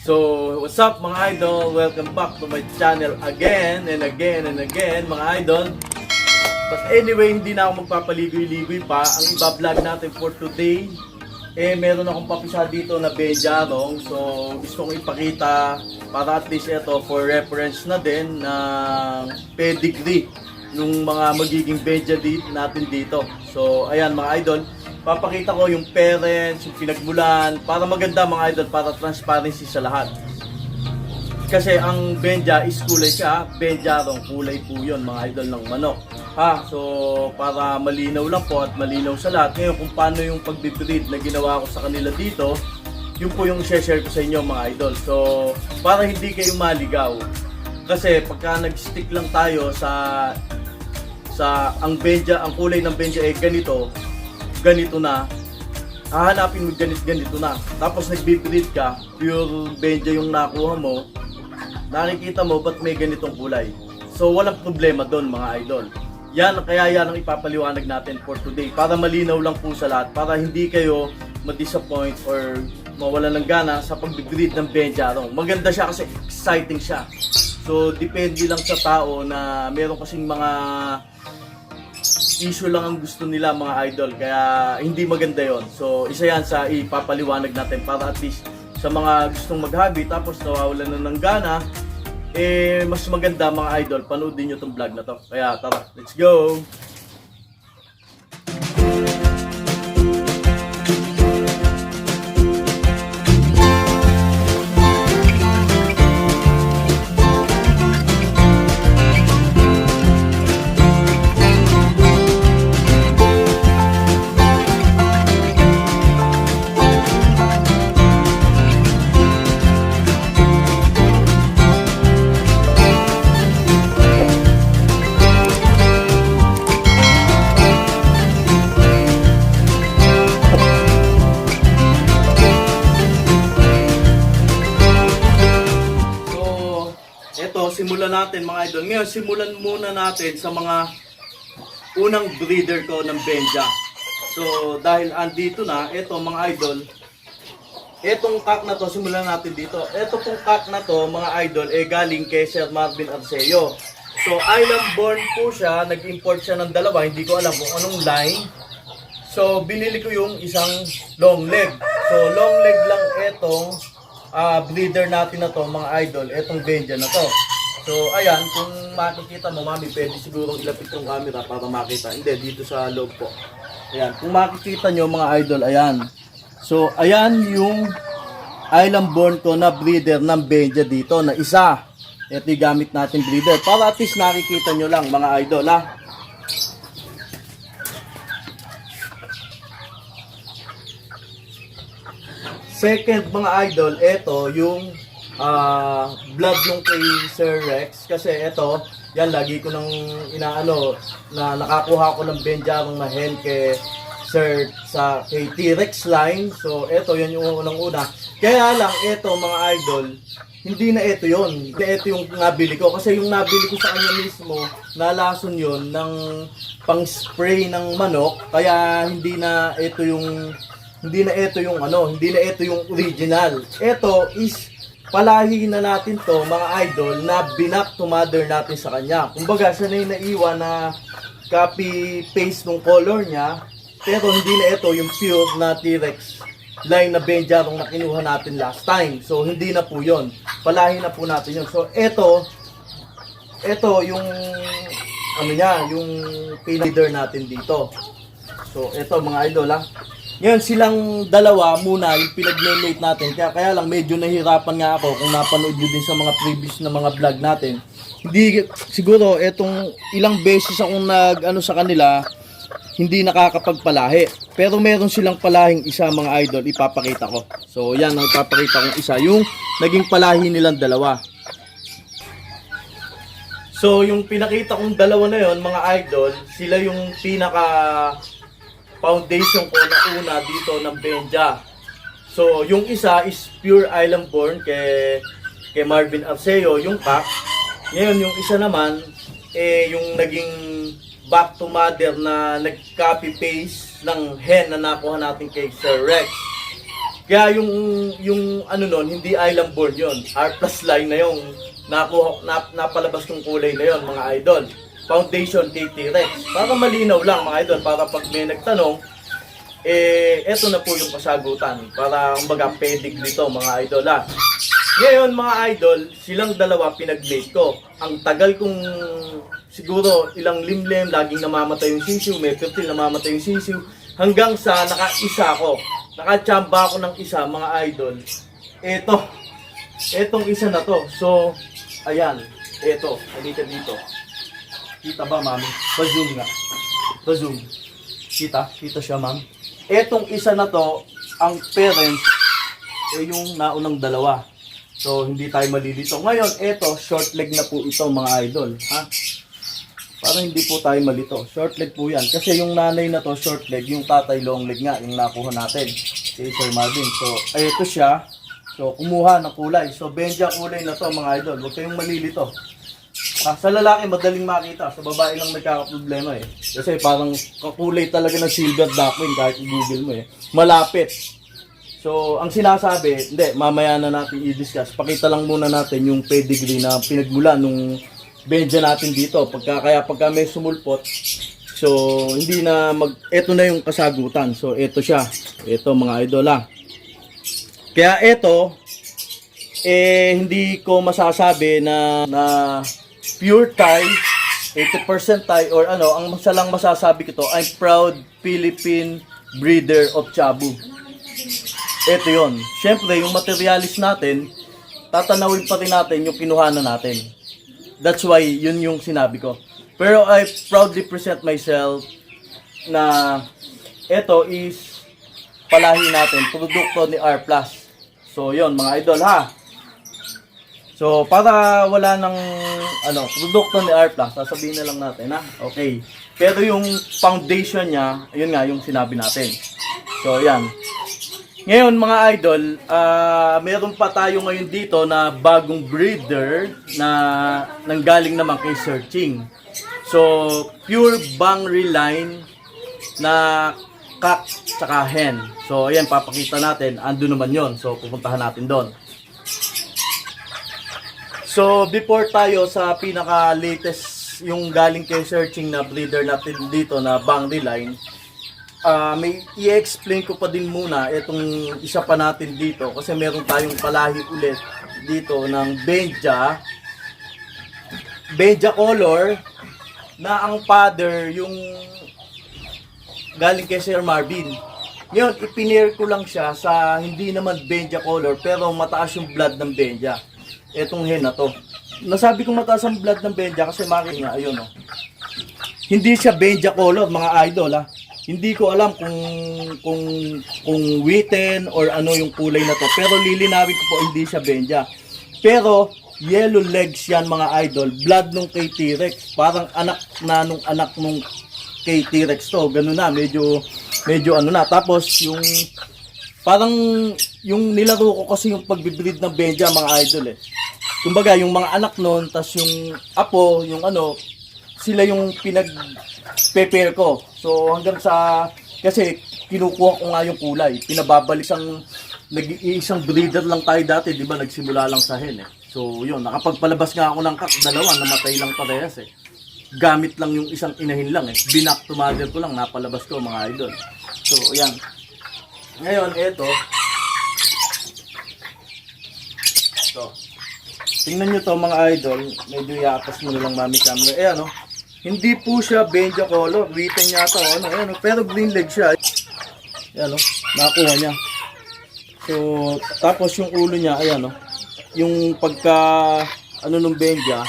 So, what's up mga idol? Welcome back to my channel again and again and again mga idol. But anyway, hindi na ako magpapaligoy-ligoy pa. Ang iba-vlog natin for today, eh meron akong papisa dito na Bejarong. So, gusto kong ipakita para at least ito for reference na din ng pedigree nung mga magiging Beja natin dito. So, ayan mga idol, papakita ko yung parents, yung pinagmulan, para maganda mga idol, para transparency sa lahat. Kasi ang Benja is kulay siya, Benjarong kulay po yun mga idol ng manok. Ha, so para malinaw lang po at malinaw sa lahat. Ngayon kung paano yung pagbibreed na ginawa ko sa kanila dito, yun po yung share ko sa inyo mga idol. So para hindi kayo maligaw. Kasi pagka nag-stick lang tayo sa sa ang Benja, ang kulay ng Benja ay ganito, ganito na, hahanapin mo ganito, ganito na. Tapos nagbe-breed ka, pure Benja yung nakuha mo, nakikita mo ba't may ganitong kulay. So walang problema doon mga idol. Yan, kaya yan ang ipapaliwanag natin for today. Para malinaw lang po sa lahat. Para hindi kayo ma-disappoint or mawala ng gana sa pag-breed ng Benjarong. Maganda siya kasi exciting siya. So, depende lang sa tao na meron kasing mga issue lang ang gusto nila mga idol. Kaya hindi maganda yon So, isa yan sa ipapaliwanag natin para at least sa mga gustong mag-hobby tapos nawawalan na ng gana, eh mas maganda mga idol, panoodin nyo tong vlog na to. Kaya tara, let's go! Natin sa mga unang breeder ko ng Benja. So, dahil andito na, eto mga idol, etong kak na to, simulan natin dito. Eto pong kak na to, mga idol, eh galing kay Sir Marvin Arceo. So, island born po siya, nag-import siya ng dalawa, hindi ko alam kung anong line. So, binili ko yung isang long leg. So, long leg lang etong ah, breeder natin na to, mga idol. Etong Benja na to. So, ayan, kung makikita mo, mami, pwede siguro ilapit yung camera para makita. Hindi, dito sa loob po. Ayan, kung makikita nyo, mga idol, ayan. So, ayan yung island born ko na breeder ng Benja dito, na isa. Ito yung gamit natin breeder. Para at least nakikita nyo lang, mga idol, ha. Second mga idol, ito yung ah, blood nung kay Sir Rex kasi ito, yan lagi ko nang inaano na nakakuha ko ng Benjarong na hen kay Sir sa kay T-Rex line. So ito yan yung unang-una. Kaya lang ito mga idol, hindi na ito yon. Hindi ito yung nabili ko kasi yung nabili ko sa kanya mismo, nalason yon ng pang spray ng manok kaya hindi na ito yung hindi na ito yung ano, hindi na ito yung original. Ito is palahi na natin to mga idol na binak to mother natin sa kanya. Kumbaga siya na yung naiwan na copy paste ng color niya pero hindi na ito yung pure na T-Rex line na Benjarong na kinuha natin last time. So hindi na po yon. Palahi na po natin yon. So ito ito yung ano niya, yung pinleader natin dito. So ito mga idol ha. Ngayon silang dalawa muna yung pinag-mate natin. Kaya, kaya lang medyo nahirapan nga ako kung napanood nyo din sa mga previous na mga vlog natin. Hindi, siguro etong ilang beses akong nag ano sa kanila, hindi nakakapagpalahi. Pero meron silang palahing isa mga idol, ipapakita ko. So yan ang ipapakita kong isa, yung naging palahi nilang dalawa. So yung pinakita kong dalawa na yon mga idol, sila yung pinaka foundation ko na una dito ng Benja. So, yung isa is pure island born kay, kay Marvin Arceo, yung pack. Ngayon, yung isa naman, eh, yung naging back to mother na nag-copy paste ng hen na nakuha natin kay Sir Rex. Kaya yung yung ano nun, hindi island born yun. R plus line na yung nakuha, nap, napalabas ng kulay na yon mga idol. Foundation KT Rex. Para malinaw lang mga idol, para pag may nagtanong, eh, eto na po yung kasagutan. Para, kumbaga, pedigree to, mga idol, ha. Ngayon, mga idol, silang dalawa pinag-mate ko. Ang tagal kong, siguro, ilang limlem, laging namamatay yung sisiw, may 15 namamatay yung sisiw, hanggang sa naka-isa ko. Nakachamba ako ng isa, mga idol. Eto, etong isa na to. So, ayan, eto, halika dito. Kita ba, mami? Pa-zoom nga. Pa-zoom. Kita? Kita siya, ma'am. Etong isa na to, ang parents, eh yung naunang dalawa. So, hindi tayo malilito. Ngayon, eto, short leg na po ito, mga idol. Ha? Para hindi po tayo malito. Short leg po yan. Kasi yung nanay na to, short leg. Yung tatay, long leg nga, yung nakuha natin. Si Sir Marvin. So, ito siya. So, kumuha ng kulay. So, Benja kulay na to, mga idol. Huwag kayong malilito. Ah, sa lalaki, madaling makita. Sa babae lang nagkakaproblema eh. Kasi parang kakulay talaga ng silver duckling kahit i-google mo eh. Malapit. So, ang sinasabi, hindi, mamaya na natin i-discuss. Pakita lang muna natin yung pedigree na pinagmula nung Benja natin dito. Pagka, kaya pagka may sumulpot, so, hindi na mag, eto na yung kasagutan. So, eto siya. Eto mga idol ah. Kaya eto, eh, hindi ko masasabi na, na pure Thai, 80% Thai, or ano, ang isa lang masasabi ko to, I'm proud Philippine breeder of Chabu. Ito yon. Siyempre, yung materialis natin, tatanawin pa rin natin yung kinuhanan natin. That's why, yun yung sinabi ko. Pero I proudly present myself na ito is palahi natin, produkto ni R+. So, yon mga idol ha. So, para wala ng ano, produkto ni R+, sasabihin na lang natin ha. Okay. Pero yung foundation niya, yun nga yung sinabi natin. So, yan. Ngayon mga idol, ah meron pa tayo ngayon dito na bagong breeder na nanggaling naman kay Searching. So, pure Bangri line na cock tsaka hen. So, ayan, papakita natin. Ando naman yon So, pupuntahan natin doon. So, before tayo sa pinaka-latest yung galing kay Searching na breeder natin dito na Bangri line, Ah, may i-explain ko pa din muna itong isa pa natin dito kasi meron tayong palahi ulit dito ng Benja Benja color na ang father yung galing kay Sir Marvin. Ngayon, ipinare ko lang siya sa hindi naman Benja color pero mataas yung blood ng Benja. Etong hen na to. Nasabi ko mataas ang blood ng Benja kasi makin nga, ayun oh. Hindi siya Benja color, mga idol ah. Hindi ko alam kung kung kung written or ano yung kulay na to. Pero lilinawin ko po hindi siya Benja. Pero yellow legs yan mga idol. Blood nung kay T-Rex. Parang anak na nung anak nung kay T-Rex to. Ganun na. Medyo, medyo ano na. Tapos yung parang yung nilaro ko kasi yung pagbibreed ng Benja mga idol eh. Kumbaga yung mga anak nun, tas yung apo, yung ano, sila yung pinag prepare ko. So hanggang sa kasi kinukuha ko nga yung kulay. Pinababalik ang nag-iisang breeder lang tayo dati, 'di ba? Nagsimula lang sa hen eh. So yun, nakapagpalabas nga ako ng kak, dalawa namatay lang parehas eh. Gamit lang yung isang inahin lang eh. Binak to mother ko lang, napalabas ko mga idol. So yan. Ngayon, eto. Tingnan nyo to mga idol. Medyo yatas mo lang mami camera. Eh ano, hindi po siya Benja color. Written yata o ano, ano. Pero green leg siya. Ayan o, nakuha niya. So, tapos yung ulo niya, ayan o. Yung pagka, ano nung Benja,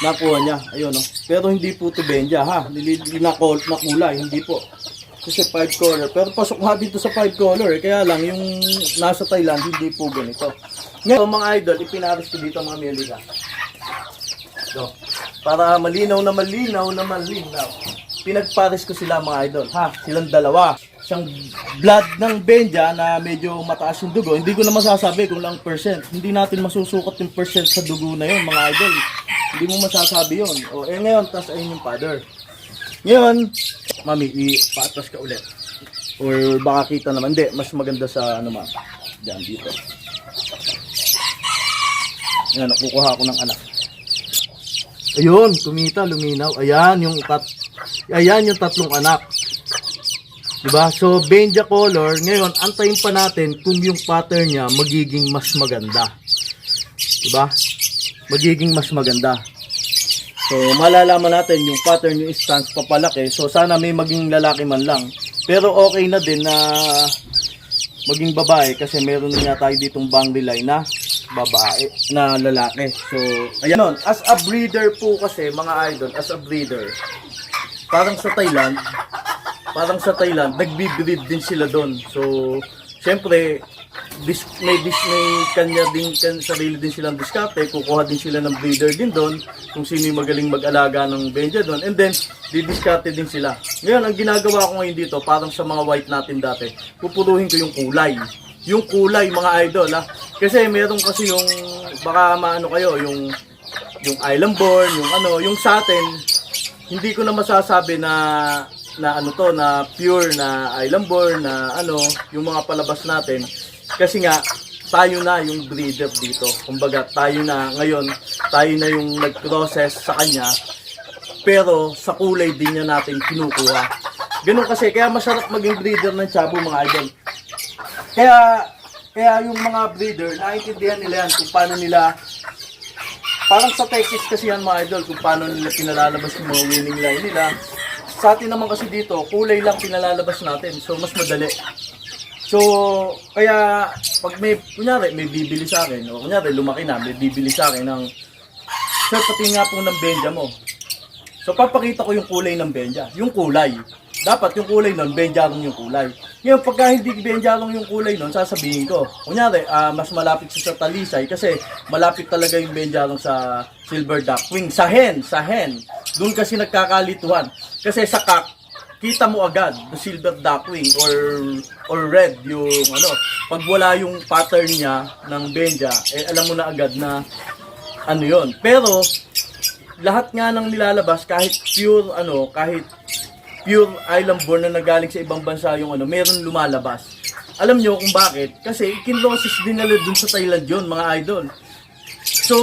nakuha niya. Ayun o. Pero hindi po to Benja ha. Nilili na, col- na kulay, hindi po. Kasi 5 color. Pero pasok nga dito sa 5 color. Eh. Kaya lang, yung nasa Thailand, hindi po ganito. Ngayon, mga idol, ipinaris ko dito mga Melika. So, para malinaw na malinaw na malinaw. Pinagpares ko sila mga idol, ha? Silang dalawa. Isang blood ng Benja na medyo mataas yung dugo. Hindi ko na masasabi kung lang percent. Hindi natin masusukat yung percent sa dugo na yun, mga idol. Hindi mo masasabi yun. O, eh ngayon, tas ayun yung father. Ngayon, mami, i-paatas ka ulit. Or baka kita naman. Hindi, mas maganda sa ano ma. Diyan, dito. Ayan, nakukuha ako ng anak. Ayun, tumita, luminaw. Ayan, yung tat Ayan yung tatlong anak. Diba? So, Benja color, ngayon, antayin pa natin kung yung pattern niya magiging mas maganda. Diba? Magiging mas maganda. So, malalaman natin yung pattern, yung stance papalaki. So, sana may maging lalaki man lang. Pero okay na din na maging babae kasi meron na tayo ditong boundary line na babae, na lalaki. So, ayan nun. As a breeder po kasi, mga idol, as a breeder, parang sa Thailand, parang sa Thailand, nagbi-breed din sila doon. So, syempre, dis, may, dis, may kanya din, kan, sarili din silang diskarte, kukuha din sila ng breeder din doon, kung sino yung magaling mag-alaga ng benja doon, and then, didiskarte din sila. Ngayon, ang ginagawa ko ngayon dito, parang sa mga white natin dati, pupuruhin ko yung kulay. Yung kulay, mga idol, ha? Kasi meron kasi yung, baka maano kayo, yung, yung island born, yung ano, yung sa atin, hindi ko na masasabi na na ano to na pure na island born na ano yung mga palabas natin. Kasi nga tayo na yung breeder dito. Kumbaga tayo na ngayon tayo na yung nag-process sa kanya pero sa kulay din niya natin kinukuha. Ganun kasi kaya masarap maging breeder ng chabo mga idol. Kaya kaya yung mga breeder naiintindihan nila yan kung paano nila parang sa Texas kasi yan mga idol kung paano nila pinalalabas yung mga winning line nila. Sa atin naman kasi dito, kulay lang pinalalabas natin. So, mas madali. So, kaya pag may, kunyari, may bibili sa akin, o kunyari, lumaki na, may bibili sa akin ng, sir, pati nga po ng benja mo. So, papakita ko yung kulay ng benja. Yung kulay. Dapat yung kulay nun, benjarong yung kulay. Ngayon, pagka hindi benjarong yung kulay nun, sasabihin ko. Kunyari, ah, mas malapit siya sa talisay kasi malapit talaga yung benjarong sa silver duckwing. Sa hen, sa hen. Doon kasi nagkakalituhan. Kasi sa kak, kita mo agad the silver duckwing or or red yung ano pag wala yung pattern niya ng benja eh alam mo na agad na ano yon pero lahat nga ng nilalabas kahit pure ano kahit pure island born na nagaling sa ibang bansa yung ano meron lumalabas. Alam nyo kung bakit? Kasi kinloses din nila dun sa Thailand yun mga idol. So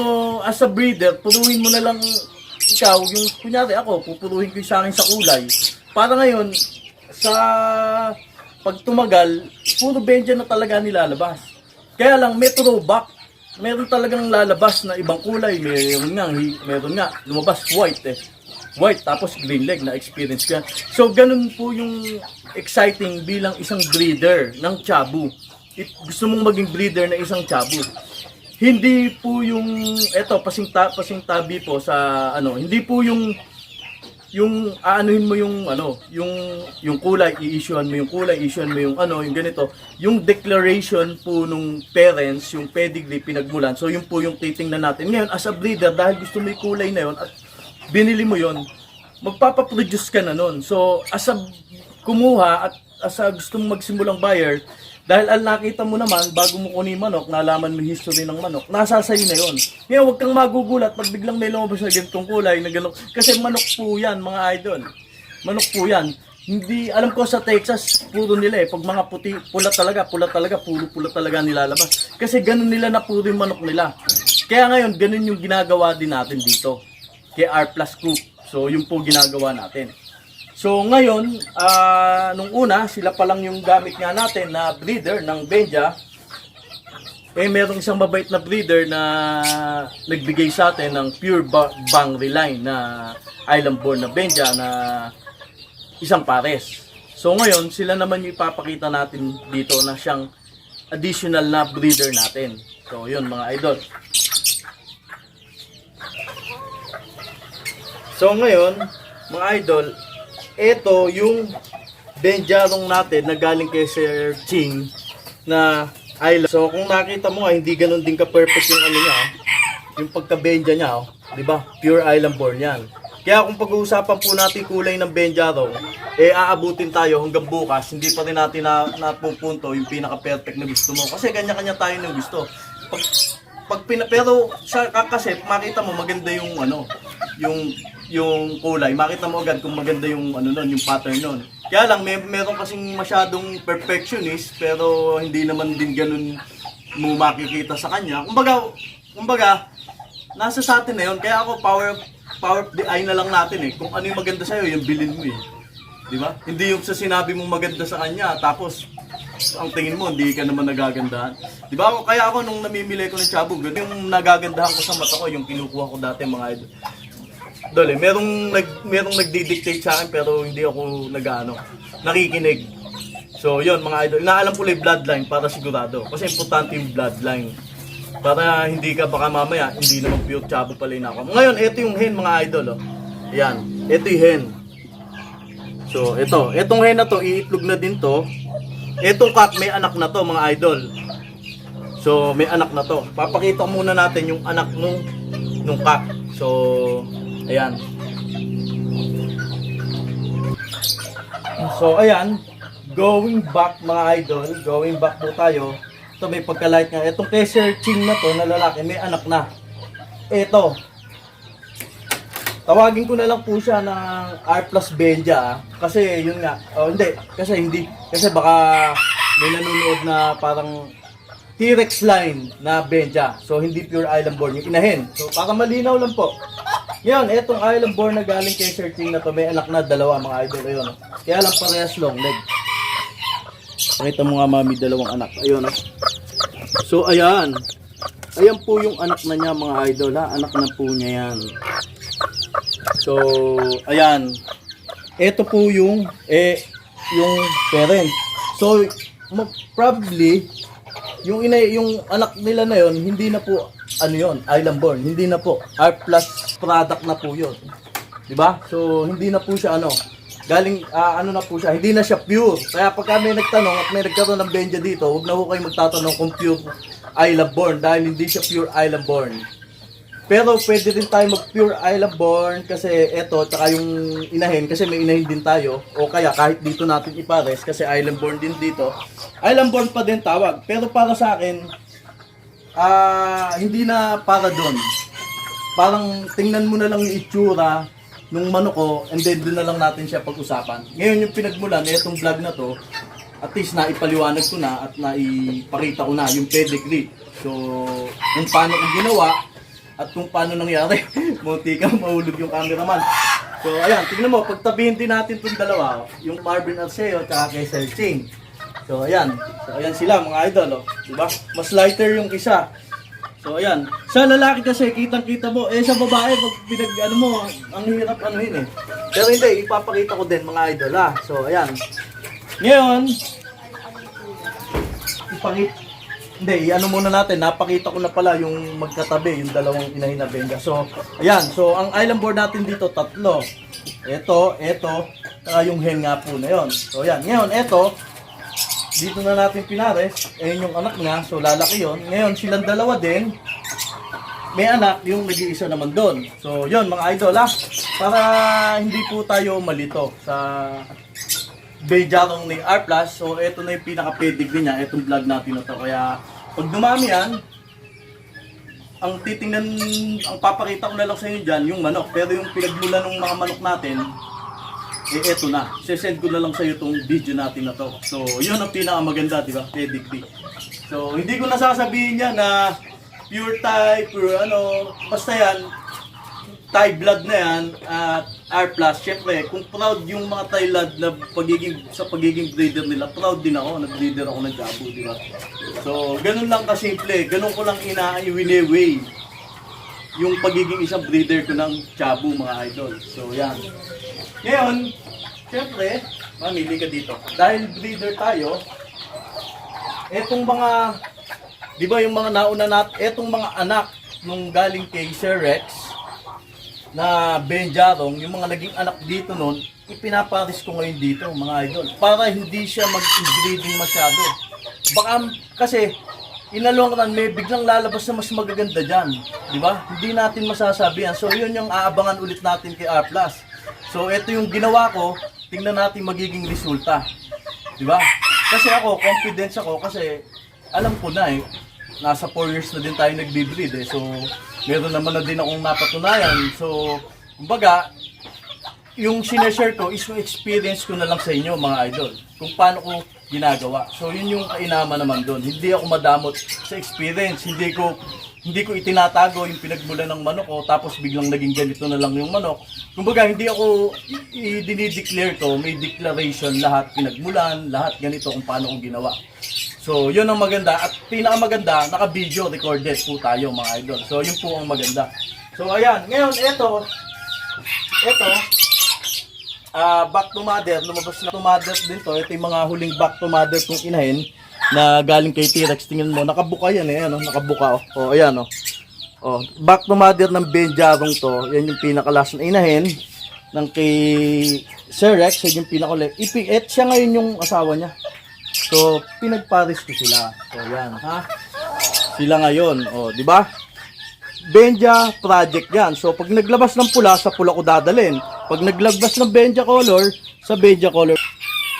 as a breeder puruhin mo na lang ikaw yung kunyari ako pupuruhin ko yung sa akin sa kulay. Para ngayon sa pag tumagal puro benja na talaga nilalabas. Kaya lang may throwback. Meron talagang lalabas na ibang kulay. Meron nga, meron nga, lumabas white eh. White, tapos green leg na experience ka. So, ganun po yung exciting bilang isang breeder ng chabu. If gusto mong maging breeder na isang chabu, hindi po yung, eto, pasing, ta, pasing tabi po sa, ano, hindi po yung yung aanuhin mo yung ano, yung yung kulay, i-issuean mo yung kulay, i-issuean mo yung ano, yung ganito. Yung declaration po nung parents, yung pedigree pinagmulan. So yun po yung titingnan natin. Ngayon as a breeder dahil gusto mo yung kulay na yun at binili mo yon, magpapaproduce ka na nun. So as a kumuha at as a gusto mong magsimulang buyer, dahil al nakita mo naman, bago mo kunin manok, nalaman mo history ng manok, nasa sa'yo na yun. Ngayon, huwag kang magugulat pag biglang may lumabas na ganitong kulay, na ganito. Kasi manok po yan, mga idol. Manok po yan. Hindi, alam ko sa Texas, puro nila eh. Pag mga puti, pula talaga, pula talaga, puro pula talaga nilalabas. Kasi ganun nila na puro yung manok nila. Kaya ngayon, ganun yung ginagawa din natin dito. Kay R Plus Group. So, yun po ginagawa natin. So ngayon, ah, nung una, sila pa lang yung gamit nga natin na breeder ng Benja. Eh, merong isang mabait na breeder na nagbigay sa atin ng pure ba- bang reline na island born na Benja na isang pares. So ngayon, sila naman yung ipapakita natin dito na siyang additional na breeder natin. So yun mga idol. So ngayon, mga idol, ito yung Benjarong natin na galing kay Sir Ching na island. So kung nakita mo nga, hindi ganun din ka-perfect yung ano niya, oh. yung pagka-benja niya, oh. di ba? Pure island born yan. Kaya kung pag-uusapan po natin kulay ng Benjarong, eh aabutin tayo hanggang bukas, hindi pa rin natin na, napupunto yung pinaka-perfect na gusto mo. Kasi kanya-kanya tayo ng gusto. Pag, pag pina, pero sa kakaset, makita mo maganda yung ano, yung yung kulay, makita mo agad kung maganda yung ano nun, yung pattern nun. Kaya lang, may, meron kasing masyadong perfectionist, pero hindi naman din ganun mo makikita sa kanya. Kumbaga, kumbaga, nasa sa atin na yun. Kaya ako, power, power of the eye na lang natin eh. Kung ano yung maganda sa'yo, yung bilin mo eh. Di ba? Hindi yung sa sinabi mong maganda sa kanya, tapos ang tingin mo, hindi ka naman nagagandahan. Di ba? Kaya ako nung namimili ko ng chabog, yung nagagandahan ko sa mata ko, yung kinukuha ko dati mga idol. Dole, merong nag merong nagdi-dictate sa akin pero hindi ako nag-ano, nakikinig. So, yun mga idol, inaalam ko yung bloodline para sigurado. Kasi importante yung bloodline. Para hindi ka baka mamaya, hindi naman pure chabo pala yung ako. Ngayon, ito yung hen mga idol. Oh. Ayan, ito yung hen. So, ito. Itong hen na to, iitlog na din to. Itong cock, may anak na to mga idol. So, may anak na to. Papakita muna natin yung anak nung nung cock. So, ayan. So, ayan. Going back mga idol, going back po tayo. Ito may pagka-light nga. Itong Kesher Ching na to, na lalaki, may anak na. Ito. Tawagin ko na lang po siya ng R plus Benja ah. Kasi yun nga. Oh, hindi. Kasi hindi. Kasi baka may nanonood na parang T-Rex line na Benja. So, hindi pure island born. Yung inahin. So, para malinaw lang po. Ngayon, etong island born na galing kay Sir Ching na to, may anak na dalawa mga idol. Ayun. Kaya lang parehas long leg. Pakita mo nga mami, dalawang anak. Ayun. oh. So, ayan. Ayan po yung anak na niya mga idol ha. Anak na po niya yan. So, ayan. Ito po yung eh yung parents. So, probably yung ina yung anak nila na yon hindi na po ano yon island born. Hindi na po R plus product na po yon di ba so hindi na po siya ano galing ah, ano na po siya hindi na siya pure. Kaya pag may nagtanong at may nagkaroon ng benja dito huwag na ho kayo magtatanong kung pure island born dahil hindi siya pure island born pero pwede din tayo mag pure island born kasi eto tsaka yung inahin kasi may inahin din tayo o kaya kahit dito natin ipares kasi island born din dito. Island born pa din tawag. Pero para sa akin ah hindi na para doon. Parang tingnan mo na lang yung itsura nung manok ko and then doon na lang natin siya pag-usapan. Ngayon yung pinagmulan etong vlog na to at least na ipaliwanag ko na at naipakita ko na yung pedigree. So, kung paano ko ginawa, at kung paano nangyari. Munti kang mahulog yung cameraman. So, ayan, tignan mo, pagtabihin din natin itong dalawa, yung Marvin Arceo at kay Sir Ching. So, ayan. So, ayan sila, mga idol, oh. Diba? Mas lighter yung isa. So, ayan. Sa lalaki kasi, kitang-kita mo. Eh, sa babae, pag pinag, ano mo, ang hirap ano yun eh. Pero hindi, ipapakita ko din, mga idol, ha. So, ayan. Ngayon, ipakita, hindi, ano muna natin, napakita ko na pala yung magkatabi, yung dalawang inahin na benga. So, ayan, so ang island board natin dito, tatlo. Ito, ito, saka yung hen nga po na yon. So, ayan, ngayon, ito, dito na natin pinares, ayun yung anak niya, so lalaki yon. Ngayon, silang dalawa din, may anak, yung nag-iisa naman doon. So, yon mga idol, ha, para hindi po tayo malito sa Bejarong ni R+. So, ito na yung pinaka-pedigree niya, itong vlog natin na to. Kaya, pag dumami yan, ang titingnan, ang papakita ko na lang sa inyo dyan, yung manok. Pero yung pinagmula ng mga manok natin, eh, eto na. Sesend ko na lang sa iyo itong video natin na to. So, yun ang pinakamaganda, di ba? Pedigree. So, hindi ko nasasabihin niya na pure Thai, pure ano, basta yan, Thai blood na yan at R+. Siyempre, kung proud yung mga Thai blood na pagiging, sa pagiging breeder nila, proud din ako. Nag-breeder ako ng Jabu, di ba? So, ganun lang kasimple. Ganun ko lang ina-iwineway yung pagiging isang breeder ko ng Jabu, mga idol. So, yan. Ngayon, siyempre, mamili ka dito. Dahil breeder tayo, etong mga, di ba yung mga nauna nat, etong mga anak nung galing kay Sir Rex, na Ben Jarong, yung mga naging anak dito noon, ipinaparis ko ngayon dito, mga idol. Para hindi siya mag-breeding masyado. Baka, kasi, in the long run, may biglang lalabas na mas magaganda dyan. Di ba? Hindi natin masasabi yan. So, yun yung aabangan ulit natin kay R+. So, ito yung ginawa ko. Tingnan natin magiging resulta. Di ba? Kasi ako, confidence ako kasi alam ko na eh, nasa 4 years na din tayo nagbe-breed eh. So, meron naman na din akong napatunayan. So, kumbaga, yung sineshare ko is yung experience ko na lang sa inyo mga idol. Kung paano ko ginagawa. So yun yung kainaman naman doon. Hindi ako madamot sa experience. Hindi ko hindi ko itinatago yung pinagmula ng manok ko tapos biglang naging ganito na lang yung manok. Kumbaga hindi ako i- i- dinideclare to, may declaration lahat pinagmulan, lahat ganito kung paano ko ginawa. So, yun ang maganda. At pinakamaganda, naka-video recorded po tayo mga idol. So, yun po ang maganda. So, ayan. Ngayon, ito, ito, ah back to mother, lumabas na to mother din to. Ito yung mga huling back to mother kong inahin na galing kay T-Rex. Tingnan mo, nakabuka yan eh, ano, nakabuka oh. Oh, ayan oh. Oh, back to mother ng Benjarong to. Yan yung pinakalas na inahin ng kay Sir Rex, yan yung pinakalit. Ipiet siya ngayon yung asawa niya. So, pinagparis ko sila. So, yan, ha? Sila ngayon, oh, di ba? Benja project yan. So, pag naglabas ng pula, sa pula ko dadalhin. Pag naglabas ng Benja color, sa Benja color.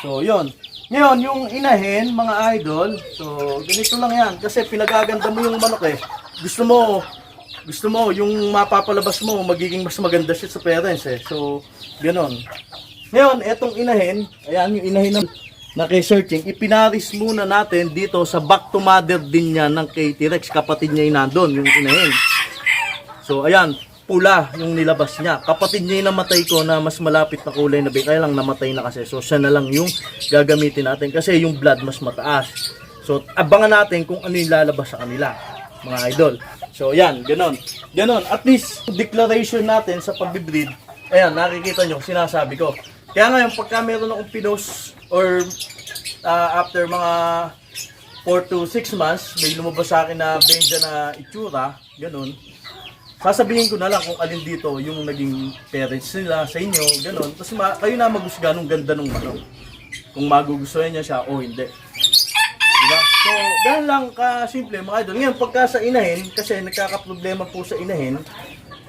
So, yon. Ngayon, yung inahin, mga idol, so, ganito lang yan. Kasi pinagaganda mo yung manok eh. Gusto mo, gusto mo, yung mapapalabas mo, magiging mas maganda siya sa parents eh. So, ganon. Ngayon, etong inahin, ayan yung inahin ng na kay searching, ipinaris muna natin dito sa back to mother din niya ng kay T-Rex, kapatid niya yung nandun, yung inahin. So, ayan, pula yung nilabas niya. Kapatid niya yung namatay ko na mas malapit na kulay na bay. Lang namatay na kasi. So, siya na lang yung gagamitin natin kasi yung blood mas mataas. So, abangan natin kung ano yung lalabas sa kanila, mga idol. So, ayan, ganon. Ganon. At least, declaration natin sa pagbibreed, ayan, nakikita nyo, sinasabi ko. Kaya ngayon, pagka meron akong pinos or ah, after mga 4 to 6 months, may lumabas sa akin na benja na itsura, ganun. Sasabihin ko na lang kung alin dito yung naging parents nila sa inyo, ganun. Tapos ma- kayo na magusga nung ganda nung manok. Kung magugustuhan niya siya o hindi. Diba? So, ganun lang ka-simple mga idol. Ngayon, pagka sa inahin, kasi nagkakaproblema po sa inahin,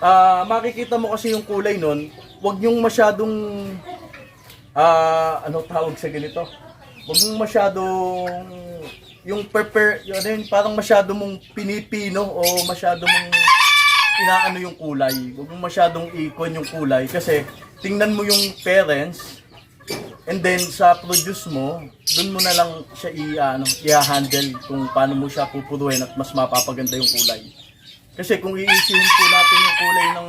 ah makikita mo kasi yung kulay nun, wag yung masyadong, ah ano tawag sa ganito? Wag yung masyadong, yung pepper, yun, ano yun, parang masyado mong pinipino o masyado mong inaano yung kulay. Huwag mong masyadong ikon yung kulay kasi tingnan mo yung parents and then sa produce mo, dun mo na lang siya i ano, i-handle kung paano mo siya pupuruin at mas mapapaganda yung kulay. Kasi kung iisihin po natin yung kulay ng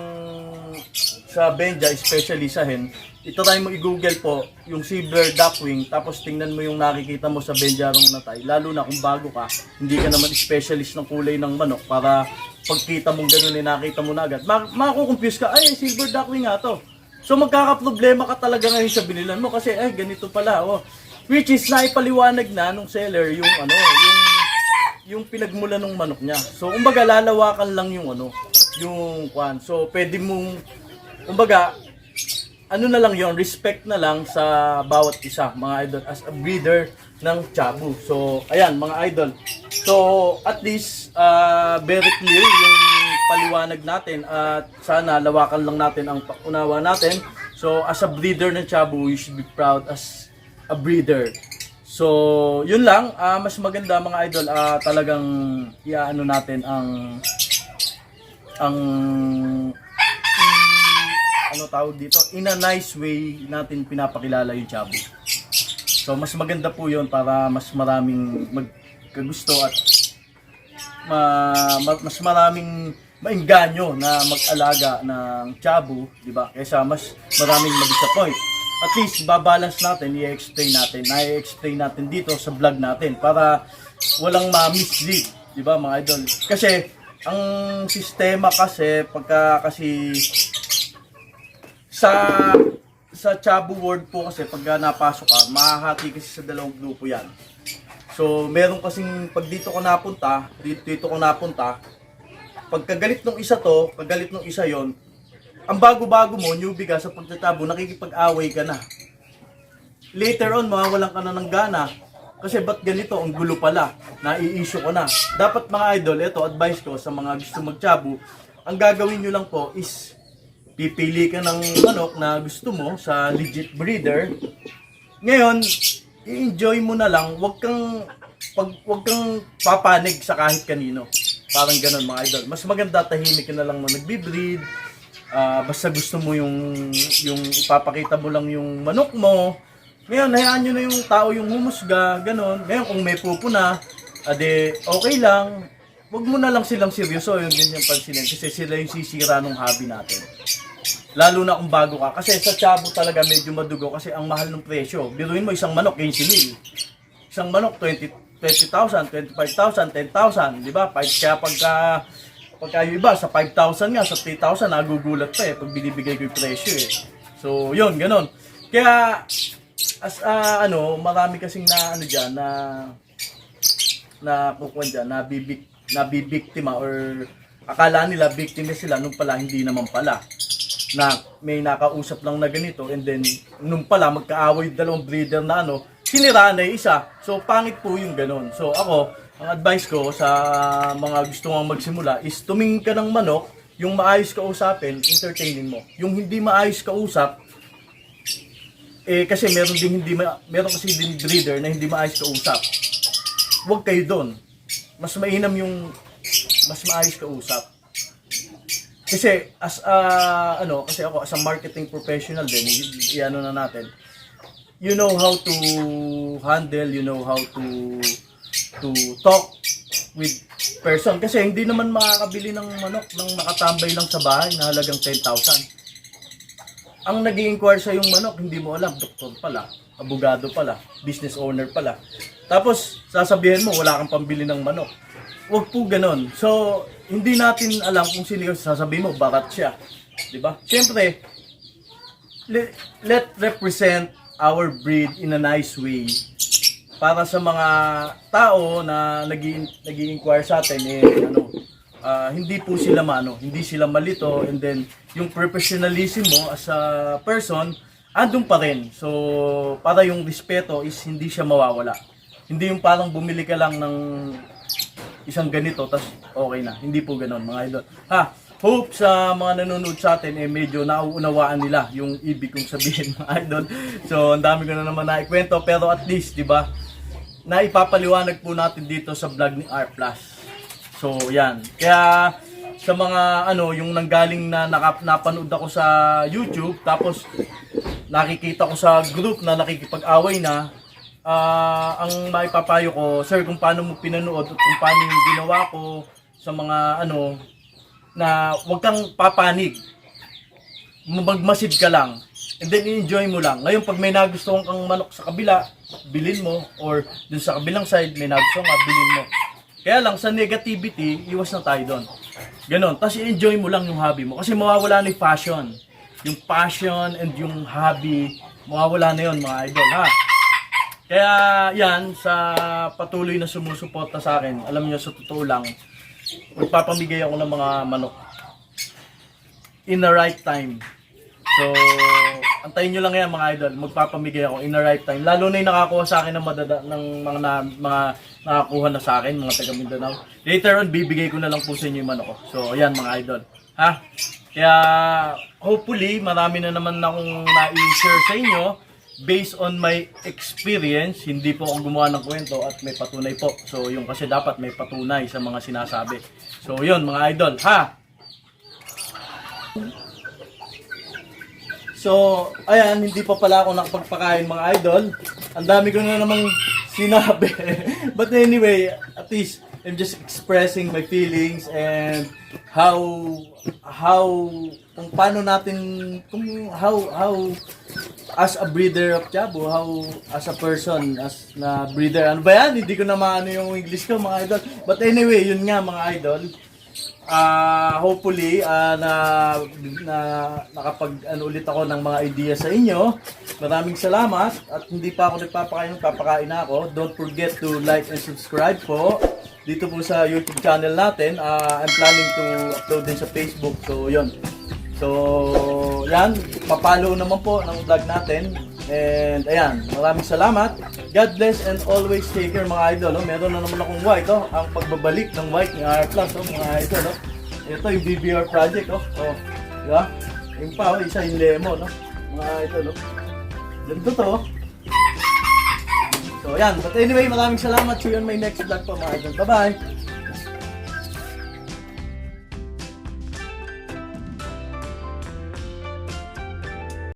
sa Benja, especially sa hen, itry mo i-google po yung Silver Duckwing, tapos tingnan mo yung nakikita mo sa Benjarong natay, lalo na kung bago ka, hindi ka naman specialist ng kulay ng manok para pagkita mong ganun eh, nakita mo na agad. Ma makukonfuse ka, ay, Silver Duckwing nga to. So magkakaproblema ka talaga ngayon sa binilan mo kasi, ay, ganito pala, oh. Which is, naipaliwanag na nung seller yung ano, yung yung pinagmula ng manok niya. So, umbaga, lalawakan lang yung ano, yung kwan. So, pwede mong, umbaga, ano na lang yon respect na lang sa bawat isa, mga idol, as a breeder ng Chabu. So, ayan, mga idol. So, at least, uh, very clear yung paliwanag natin at sana lawakan lang natin ang unawa natin. So, as a breeder ng Chabu, you should be proud as a breeder. So, yun lang. Ah, mas maganda mga idol, ah, talagang iaano natin ang ang ano tawag dito, in a nice way natin pinapakilala yung Chabu. So, mas maganda po yun para mas maraming magkagusto at ma, ma- mas maraming maingganyo na mag-alaga ng Chabu, di ba? Kaysa mas maraming ma-disappoint. At least, babalance natin, i-explain natin, na-explain natin dito sa vlog natin para walang ma-mislead, di ba mga idol? Kasi, ang sistema kasi, pagka kasi sa sa Chabu World po kasi pagka napasok ka, mahahati kasi sa dalawang grupo yan. So, meron kasing pag dito ko napunta, dito, dito ko napunta, pag kagalit nung isa to, kagalit nung isa yon ang bago-bago mo, newbie ka sa pagtatabo, nakikipag-away ka na. Later on, mawawalan ka na ng gana. Kasi ba't ganito, ang gulo pala, nai-issue ko na. Dapat mga idol, ito advice ko sa mga gusto magtsabu, ang gagawin nyo lang po is, pipili ka ng manok na gusto mo sa legit breeder. Ngayon, i-enjoy mo na lang, wag kang pag wag kang papanig sa kahit kanino. Parang ganun mga idol. Mas maganda tahimik na lang mo nagbi-breed Ah, basta gusto mo yung yung ipapakita mo lang yung manok mo. Ngayon, hayaan nyo na yung tao yung humusga, ganon. Ngayon, kung may pupo na, ade, okay lang. Huwag mo na lang silang seryoso yung ganyan pansinin kasi sila yung sisira ng hobby natin. Lalo na kung bago ka. Kasi sa Chabo talaga medyo madugo kasi ang mahal ng presyo. Biruin mo isang manok, 15 mil. Isang manok, 20 20,000, 25,000, 10,000, di ba? Kaya pagka, pagka yung iba, sa 5,000 nga, sa 3,000, nagugulat pa eh, pag binibigay ko yung presyo eh. So, yun, ganun. Kaya, as ah, ano, marami kasing na, ano dyan, na, na kukuha dyan, na bibik, na bibiktima or akala nila biktima sila nung pala hindi naman pala. Na may nakausap lang na ganito and then nung pala magkaaway dalawang breeder na ano sinira na isa. So pangit po yung ganun. So ako ang advice ko sa mga gusto mong magsimula is tumingin ka ng manok yung maayos ka usapin entertainin mo. Yung hindi maayos ka usap eh kasi meron din hindi ma- meron kasi din breeder na hindi maayos ka usap huwag kayo doon mas mainam yung mas maayos ka usap. Kasi as a ano kasi ako as a marketing professional din i-ano na natin you know how to handle you know how to to talk with person. Kasi hindi naman makakabili ng manok ng nakatambay lang sa bahay na halagang 10,000 ang nag inquire sa yung manok, hindi mo alam, doktor pala, abogado pala, business owner pala. Tapos, sasabihin mo, wala kang pambili ng manok. Huwag po ganon. So, hindi natin alam kung sino yung sasabihin mo, barat siya. Di ba? Siyempre, le- let represent our breed in a nice way para sa mga tao na nag inquire sa atin eh ano ah, hindi po sila mano hindi sila malito and then yung professionalism mo as a person andun pa rin. So para yung respeto is hindi siya mawawala. Hindi yung parang bumili ka lang ng isang ganito tas okay na. Hindi po ganoon mga idol. Ha hope sa mga nanonood sa atin eh medyo nauunawaan nila yung ibig kong sabihin mga idol. So ang dami ko na naman naikwento pero at least di ba na ipapaliwanag po natin dito sa vlog ni R+. So, yan. Kaya, sa mga ano, yung nanggaling na naka, napanood ako sa YouTube, tapos nakikita ko sa group na nakikipag-away na, ah, ang maipapayo ko, sir, kung paano mo pinanood at kung paano yung ginawa ko sa mga ano, na huwag kang papanig magmasid ka lang. And then enjoy mo lang. Ngayon pag may nagustuhan kang manok sa kabila, bilin mo or dun sa kabilang side may nagustuhan ka, bilin mo. Kaya lang sa negativity, iwas na tayo doon. Ganon. Tapos enjoy mo lang yung hobby mo kasi mawawala na yung passion. Yung passion and yung hobby, mawawala na yon mga idol ha. Kaya yan, sa patuloy na sumusuporta sa akin, alam niyo sa totoo lang, magpapamigay ako ng mga manok in the right time. So, antayin nyo lang yan mga idol. Magpapamigay ako in the right time. Lalo na yung nakakuha sa akin ng, madada, ng mga, na, mga nakakuha na sa akin, mga taga Mindanao. Later on, bibigay ko na lang po sa inyo yung manok. So, ayan mga idol. Ha? Kaya, hopefully, marami na naman akong na-share sa inyo based on my experience, hindi po ako gumawa ng kwento at may patunay po. So, yung kasi dapat may patunay sa mga sinasabi. So, yun mga idol. Ha? So, ayan, hindi pa pala ako nakapagpakain mga idol. Ang dami ko na namang sinabi. But anyway, at least I'm just expressing my feelings and how how kung paano natin kung how how as a breeder of Jabu, how as a person, as na breeder, ano ba yan? Hindi ko na maano yung English ko mga idol. But anyway, yun nga mga idol. Ah, hopefully ah, na na nakapag ano ulit ako ng mga ideas sa inyo. Maraming salamat at hindi pa ako nagpapakain, papakain ako. Don't forget to like and subscribe po dito po sa YouTube channel natin. Ah, I'm planning to upload din sa Facebook. So, 'yon. So, yan, papalo naman po ng vlog natin. And ayan, maraming salamat. God bless and always take care mga idol. Oh. Meron na naman akong white, oh. ang pagbabalik ng white ni R oh, mga idol. Oh. Ito yung BBR project, oh. oh. Di ba? Yung pa, oh, isa yung lemon, no? Mga idol, oh. Ganito to, oh. So, ayan. But anyway, maraming salamat. See you on my next vlog po, mga. Bye-bye!